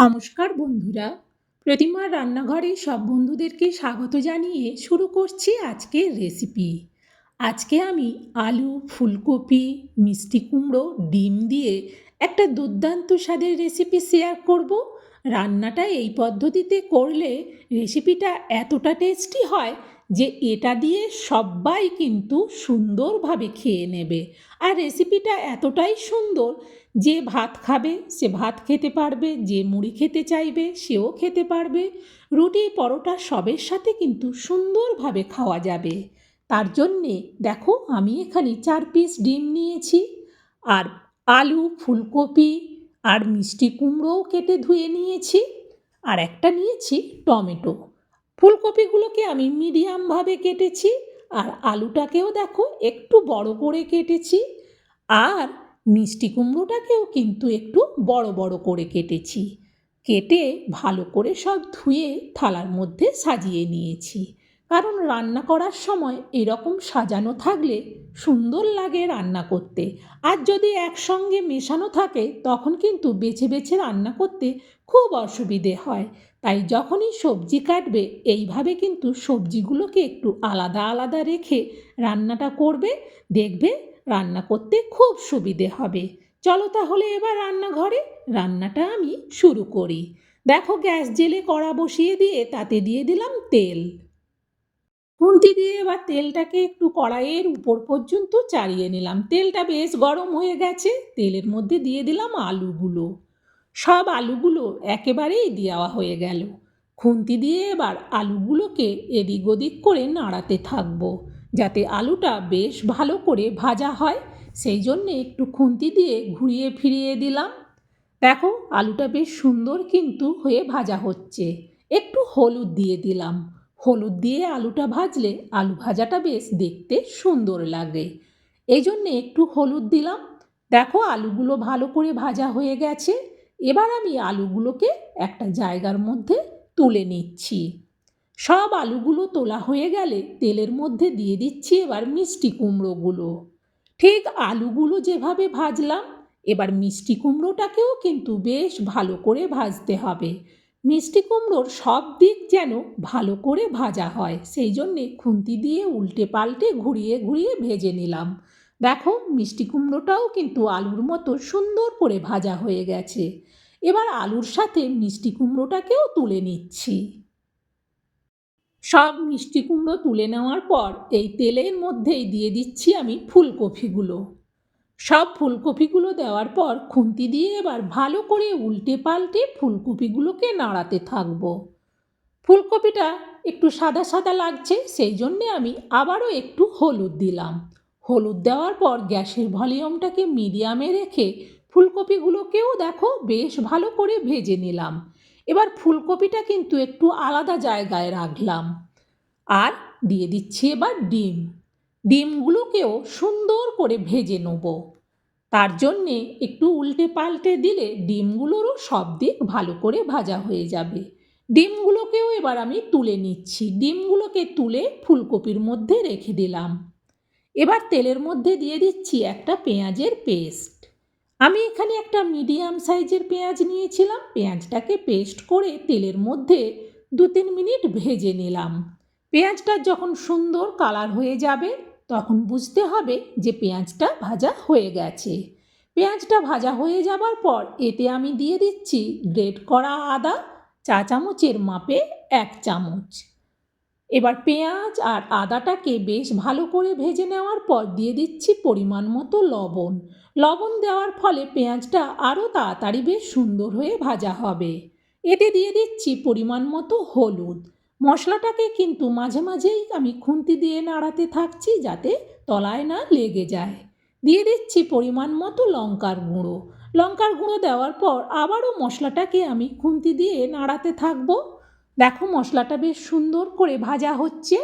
নমস্কার বন্ধুরা। প্রতিমার রান্নাঘরে সব বন্ধুদেরকে স্বাগত জানিয়ে শুরু করছি আজকের রেসিপি আজকে আমি আলু, ফুলকপি, মিষ্টি কুমড়ো, ডিম দিয়ে একটা দুর্দান্ত স্বাদের রেসিপি শেয়ার করব। রান্নাটা এই পদ্ধতিতে করলে রেসিপিটা এতটা টেস্টি হয় যে এটা দিয়ে সবাই কিন্তু সুন্দরভাবে খেয়ে নেবে। আর রেসিপিটা এতটাই সুন্দর যে ভাত খাবে, সে ভাত খেতে পারবে, যে মুড়ি খেতে চাইবে, সেও খেতে পারবে। রুটি, পরোটা সবের সাথে কিন্তু সুন্দরভাবে খাওয়া যাবে। তার জন্যে দেখো আমি এখানে চার পিস ডিম নিয়েছি, আর আলু, ফুলকপি আর মিষ্টি কুমড়োও কেটে ধুয়ে নিয়েছি। আর একটা নিয়েছি টমেটো। ফুলকপিগুলোকে আমি মিডিয়ামভাবে কেটেছি আর আলুটাকেও দেখো একটু বড় করে কেটেছি। আর মিষ্টি কুমড়োটাকেও কিন্তু একটু বড় বড় করে কেটেছি। কেটে ভালো করে সব ধুয়ে থালার মধ্যে সাজিয়ে নিয়েছি। কারণ রান্না করার সময় এরকম সাজানো থাকলে সুন্দর লাগে রান্না করতে। আর যদি একসঙ্গে মেশানো থাকে, তখন কিন্তু বেছে বেছে রান্না করতে খুব অসুবিধে হয়। তাই যখনই সবজি কাটবে, এইভাবে কিন্তু সবজিগুলোকে একটু আলাদা আলাদা রেখে রান্নাটা করবে, দেখবে রান্না করতে খুব সুবিধে হবে। চলো তাহলে এবার রান্নাঘরে রান্নাটা আমি শুরু করি। দেখো গ্যাস জেলে কড়া বসিয়ে দিয়ে তাতে দিয়ে দিলাম তেল। খুন্তি দিয়ে এবার তেলটাকে একটু কড়াইয়ের উপর পর্যন্ত চাড়িয়ে নিলাম। তেলটা বেশ গরম হয়ে গেছে। তেলের মধ্যে দিয়ে দিলাম আলুগুলো। সব আলুগুলো একেবারেই দেওয়া হয়ে গেল। খুন্তি দিয়ে এবার আলুগুলোকে এদিক ওদিক করে নাড়াতে থাকব, যাতে আলুটা বেশ ভালো করে ভাজা হয়। সেই জন্যে একটু খুন্তি দিয়ে ঘুরিয়ে ফিরিয়ে দিলাম। দেখো, আলুটা বেশ সুন্দর কিন্তু হয়ে ভাজা হচ্ছে। একটু হলুদ দিয়ে দিলাম। হলুদ দিয়ে আলুটা ভাজলে আলু ভাজাটা বেশ দেখতে সুন্দর লাগে। এই জন্যে একটু হলুদ দিলাম। দেখো আলুগুলো ভালো করে ভাজা হয়ে গেছে। এবার আমি আলুগুলোকে একটা জায়গার মধ্যে তুলে নিচ্ছি। সব আলুগুলো তোলা হয়ে গেলে তেলের মধ্যে দিয়ে দিচ্ছি এবার মিষ্টি কুমড়োগুলো। ঠিক আলুগুলো যেভাবে ভাজলাম, এবার মিষ্টি কুমড়োটাকেও কিন্তু বেশ ভালো করে ভাজতে হবে। মিষ্টি কুমড়োর সব দিক যেন ভালো করে ভাজা হয়, সেই জন্যে খুন্তি দিয়ে উল্টে পাল্টে ঘুরিয়ে ঘুরিয়ে ভেজে নিলাম। দেখো, মিষ্টি কুমড়োটাও কিন্তু আলুর মতো সুন্দর করে ভাজা হয়ে গেছে। এবার আলুর সাথে মিষ্টি কুমড়োটাকেও তুলে নিচ্ছি। সব মিষ্টি কুমড়ো তুলে নেওয়ার পর এই তেলের মধ্যেই দিয়ে দিচ্ছি আমি ফুলকপিগুলো। সব ফুলকপিগুলো দেওয়ার পর খুন্তি দিয়ে এবার ভালো করে উল্টে পাল্টে ফুলকপিগুলোকে নাড়াতে থাকব। ফুলকপিটা একটু সাদা সাদা লাগছে, সেই জন্যে আমি আবারও একটু হলুদ দিলাম। হলুদ দেওয়ার পর গ্যাসের ভলিউমটাকে মিডিয়ামে রেখে ফুলকপিগুলোকেও দেখো বেশ ভালো করে ভেজে নিলাম। এবার ফুলকপিটা কিন্তু একটু আলাদা জায়গায় রাখলাম। আর দিয়ে দিচ্ছি এবার ডিম। ডিমগুলোকেও সুন্দর করে ভেজে নেব। তার জন্যে একটু উল্টে পাল্টে দিলে ডিমগুলোরও সব দিক ভালো করে ভাজা হয়ে যাবে। ডিমগুলোকেও এবার আমি তুলে নিচ্ছি। ডিমগুলোকে তুলে ফুলকপির মধ্যে রেখে দিলাম। এবার তেলের মধ্যে দিয়ে দিচ্ছি একটা পেঁয়াজের পেস্ট। আমি এখানে একটা মিডিয়াম সাইজের পেঁয়াজ নিয়েছিলাম। পেঁয়াজটাকে পেস্ট করে তেলের মধ্যে দু তিন মিনিট ভেজে নিলাম। পেঁয়াজটা যখন সুন্দর কালার হয়ে যাবে তখন বুঝতে হবে যে পেঁয়াজটা ভাজা হয়ে গেছে। পেঁয়াজটা ভাজা হয়ে যাবার পর এতে আমি দিয়ে দিচ্ছি গ্রেট করা আদা, চা চামচের মাপে এক চামচ। এবার পেঁয়াজ আর আদাটাকে বেশ ভালো করে ভেজে নেওয়ার পর দিয়ে দিচ্ছি পরিমাণ মতো লবণ। লবণ দেওয়ার ফলে পেঁয়াজটা আরও তাড়াতাড়ি বেশ সুন্দর হয়ে ভাজা হবে। এতে দিয়ে দিচ্ছি পরিমাণ মতো হলুদ। মশলাটাকে কিন্তু মাঝে মাঝেই আমি খুন্তি দিয়ে নাড়াতে থাকছি যাতে তলায় না লেগে যায়। দিয়ে দিচ্ছি পরিমাণ মতো লঙ্কার গুঁড়ো। লঙ্কার গুঁড়ো দেওয়ার পর আবারও মশলাটাকে আমি খুন্তি দিয়ে নাড়াতে থাকব। দেখো মশলাটা বেশ সুন্দর করে ভাজা হচ্ছে।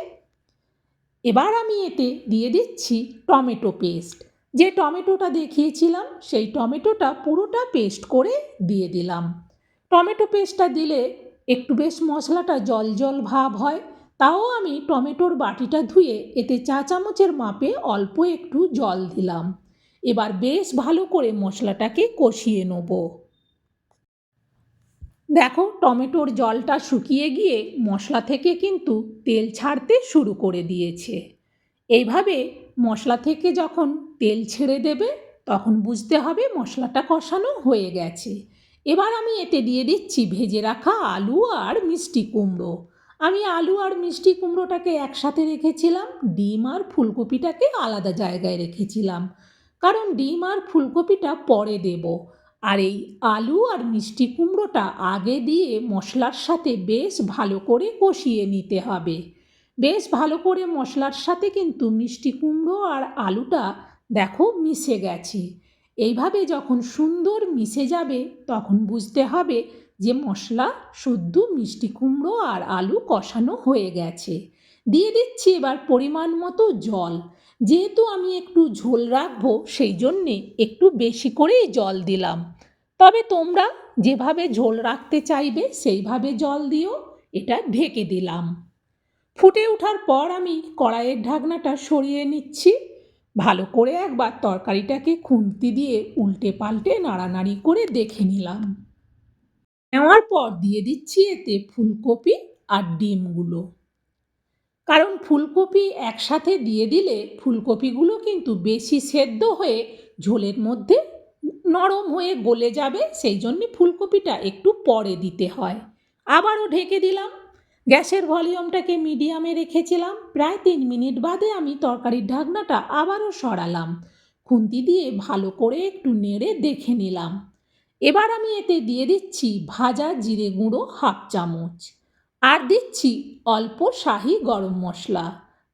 এবার আমি এতে দিয়ে দিচ্ছি টমেটো পেস্ট। যে টমেটোটা দেখিয়েছিলাম, সেই টমেটোটা পুরোটা পেস্ট করে দিয়ে দিলাম। টমেটো পেস্টটা দিলে একটু বেশ মশলাটা জল জল ভাব হয়, তাও আমি টমেটোর বাটিটা ধুয়ে এতে চা চামচের মাপে অল্প একটু জল দিলাম। এবার বেশ ভালো করে মশলাটাকে কষিয়ে নেব। দেখো, টমেটোর জলটা শুকিয়ে গিয়ে মশলা থেকে কিন্তু তেল ছাড়তে শুরু করে দিয়েছে। এইভাবে মশলা থেকে যখন তেল ছেড়ে দেবে, তখন বুঝতে হবে মশলাটা কষানো হয়ে গেছে। এবার আমি এতে দিয়ে দিচ্ছি ভেজে রাখা আলু আর মিষ্টি কুমড়ো। আমি আলু আর মিষ্টি কুমড়োটাকে একসাথে রেখেছিলাম, ডিম আর ফুলকপিটাকে আলাদা জায়গায় রেখেছিলাম। কারণ ডিম আর ফুলকপিটা পরে দেব। আর এই আলু আর মিষ্টি কুমড়োটা আগে দিয়ে মশলার সাথে বেশ ভালো করে কষিয়ে নিতে হবে। বেশ ভালো করে মশলার সাথে কিন্তু মিষ্টি কুমড়ো আর আলুটা দেখো মিশে গেছে। এইভাবে যখন সুন্দর মিশে যাবে, তখন বুঝতে হবে যে মশলা শুদ্ধ মিষ্টি কুমড়ো আর আলু কষানো হয়ে গেছে। দিয়ে দিচ্ছি এবার পরিমাণ মতো জল। যেহেতু আমি একটু ঝোল রাখব, সেই জন্যে একটু বেশি করেই জল দিলাম। তবে তোমরা যেভাবে ঝোল রাখতে চাইবে, সেইভাবে জল দিও। এটা ঢেকে দিলাম। ফুটে ওঠার পর আমি কড়াইয়ের ঢাকনাটা সরিয়ে নিচ্ছি। ভালো করে একবার তরকারিটাকে খুন্তি দিয়ে উল্টে পাল্টে নাড়ানাড়ি করে দেখে নিলাম। নেওয়ার পর দিয়ে দিচ্ছি এতে ফুলকপি আর ডিমগুলো। কারণ ফুলকপি একসাথে দিয়ে দিলে ফুলকপিগুলো কিন্তু বেশি সেদ্ধ হয়ে ঝোলের মধ্যে নরম হয়ে গলে যাবে, সেই জন্যে ফুলকপিটা একটু পরে দিতে হয়। আবারও ঢেকে দিলাম। গ্যাসের ভলিউমটাকে মিডিয়ামে রেখেছিলাম। প্রায় তিন মিনিট বাদে আমি তরকারির ঢাকনাটা আবারও সরালাম। খুন্তি দিয়ে ভালো করে একটু নেড়ে দেখে নিলাম। এবার আমি এতে দিয়ে দিচ্ছি ভাজা জিরে গুঁড়ো হাফ চামচ। আর দিচ্ছি অল্প শাহি গরম মশলা।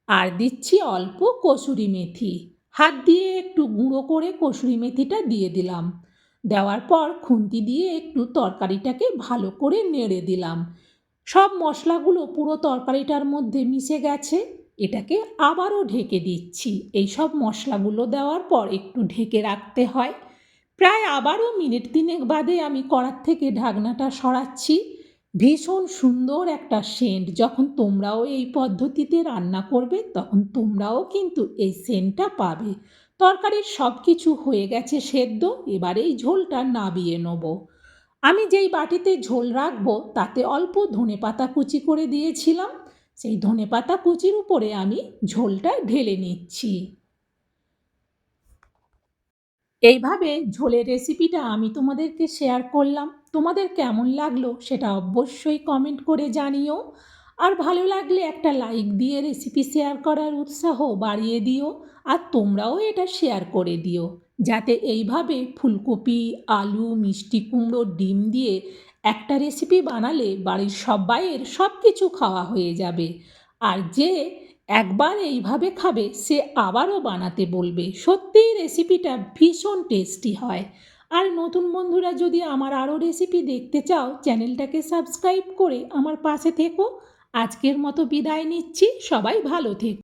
আর দিচ্ছি অল্প কসুরি মেথি। হাত দিয়ে একটু গুঁড়ো করে কসুরি মেথিটা দিয়ে দিলাম। দেওয়ার পর খুন্তি দিয়ে একটু তরকারিটাকে ভালো করে নেড়ে দিলাম। সব মশলাগুলো পুরো তরকারিটার মধ্যে মিশে গেছে। এটাকে আবারও ঢেকে দিচ্ছি। এই সব মশলাগুলো দেওয়ার পর একটু ঢেকে রাখতে হয়। প্রায় আবারও মিনিট তিনেক বাদে আমি কড়ার থেকে ঢাকনাটা সরাচ্ছি। ভীষণ সুন্দর একটা সেন্ট। যখন তোমরাও এই পদ্ধতিতে রান্না করবে, তখন তোমরাও কিন্তু এই সেন্টটা পাবে। তরকারির সব কিছু হয়ে গেছে সেদ্ধ। এবার এই ঝোলটা নাবিয়ে নেব। আমি যেই বাটিতে ঝোল রাখব, তাতে অল্প ধনে পাতা কুচি করে দিয়েছিলাম। সেই ধনে পাতা কুচির উপরে আমি ঝোলটা ঢেলে নিচ্ছি। এইভাবে ঝোলের রেসিপিটা আমি তোমাদেরকে শেয়ার করলাম। তোমাদের কেমন লাগল সেটা অবশ্যই কমেন্ট করে জানিও। আর ভালো লাগলে একটা লাইক দিয়ে রেসিপি শেয়ার করার উৎসাহ বাড়িয়ে দিও, আর তোমরাও এটা শেয়ার করে দিও। যাতে এইভাবে ফুলকপি, আলু, মিষ্টি কুমড়ো, ডিম দিয়ে একটা রেসিপি বানালে বাড়ির সবাইয়ের সব কিছু খাওয়া হয়ে যাবে। আর যে একবার এইভাবে খাবে, সে আবারও বানাতে বলবে। সত্যিই রেসিপিটা ভীষণ টেস্টি হয়। আর নতুন বন্ধুরা যদি আমার আরও রেসিপি দেখতে চাও চ্যানেলটাকে সাবস্ক্রাইব করে আমার পাশে থেকো। আজকের মতো বিদায় নিচ্ছি সবাই ভালো থেকো।